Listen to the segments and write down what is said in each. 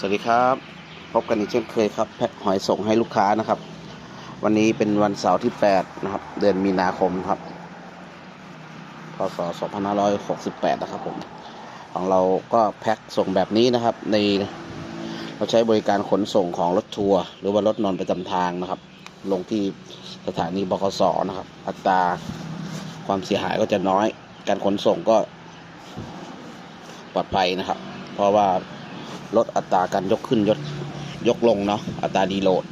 สวัสดีครับ พบกันอีกเช่นเคยครับแพ็คหอยส่งให้ลูกค้านะครับ วันนี้เป็นวันเสาร์ที่ 8 นะครับ เดือนมีนาคมครับพศ2568 นะครับผม ของเราก็แพ็คส่งแบบนี้นะครับ ในเราใช้บริการขนส่งของรถทัวร์หรือว่ารถนอนประจำทางนะครับ ลงที่สถานีบกสนะครับ อัตราความเสียหายก็จะน้อย การขนส่งก็ปลอดภัยนะครับ เพราะว่า ลดอัตราการยกขึ้นยกยกลงเนาะอัตราดีโหลด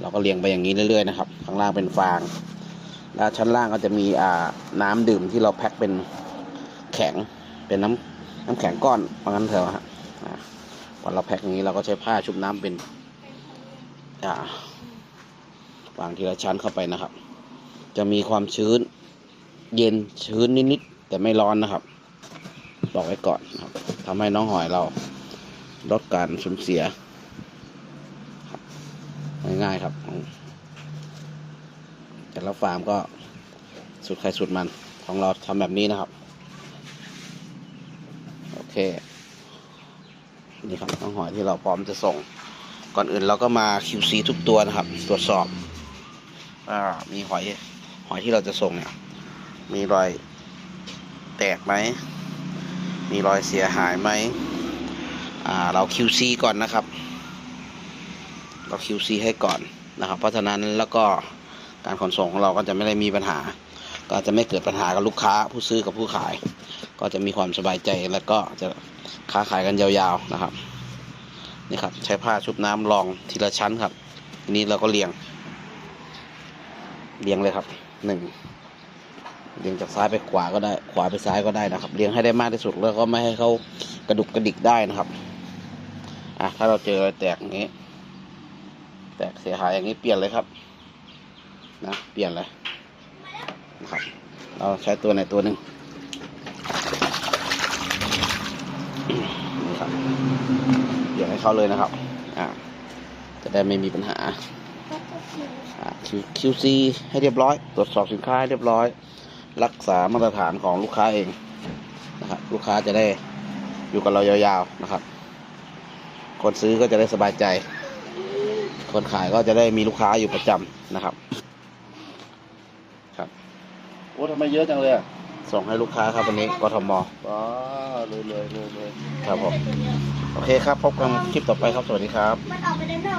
เราก็เรียงไปอย่างนี้เรื่อยๆนะครับ ข้างล่างเป็นฟาง แล้วชั้นล่างก็จะมีอ่าน้ำดื่มที่เราแพ็คเป็นแข็งเป็นน้ำน้ำแข็งก้อนว่างั้นเถอะฮะอ่าพอเราแพ็คอย่างนี้เราก็ใช้ผ้าชุบน้ำเป็นอ่าวางทีละชั้นเข้าไปนะครับ จะมีความชื้นเย็นชื้นนิดๆแต่ไม่ร้อนนะครับ บอกไว้ก่อนนะครับทำให้น้องหอยเรา ลดการสูญเสียง่ายๆครับ แต่ละฟาร์มก็สุดใครสุดมันของเราทำแบบนี้นะครับ โอเค นี่ครับน้องหอยที่เราพร้อมจะส่ง ก่อนอื่นเราก็มา QC ทุกตัวนะครับ ตรวจสอบว่ามีหอยหอยที่เราจะส่งเนี่ย มีรอยแตกไหม มีรอยเสียหายไหม อ่าเรา QC ก่อนนะครับ เรา QC ให้ก่อนนะครับ เพราะฉะนั้นแล้วก็การขนส่งของเราก็จะไม่ได้มีปัญหา ก็จะไม่เกิดปัญหากับลูกค้าผู้ซื้อกับผู้ขาย ก็จะมีความสบายใจแล้วก็จะค้าขายกันยาวๆนะครับนี่ครับ ใช้ผ้าชุบน้ำรองทีละชั้นครับทีนี้เราก็เรียง เรียงเลยครับหนึ่งเรียงจากซ้ายไปขวาก็ได้ ขวาไปซ้ายก็ได้นะครับ เรียงให้ได้มากที่สุดแล้วก็ไม่ให้เขากระดุกกระดิกได้นะครับ อะถ้าเราเจอแตกอย่างนี้ แตกเสียหายอย่างนี้เปลี่ยนเลยครับ นะเปลี่ยนเลยนะครับ เราใช้ตัวไหนตัวหนึ่งนี่ครับเปลี่ยนให้เขาเลยนะครับ อ่าจะได้ไม่มีปัญหาอ่า Q- QC ให้เรียบร้อย ตรวจสอบสินค้าให้เรียบร้อย รักษามาตรฐานของลูกค้าเองนะครับ ลูกค้าจะได้อยู่กับเรายาวๆนะครับ คนซื้อก็จะได้สบายใจ คนขายก็จะได้มีลูกค้าอยู่ประจำนะครับ ครับโอ้ทำไมเยอะจังเลยอะส่งให้ลูกค้าครับวันนี้กทมอ๋อเลยเลยเลยเลยครับผมโอเคครับ พบกันคลิปต่อไปครับ สวัสดีครับ มันออกไปด้านนอก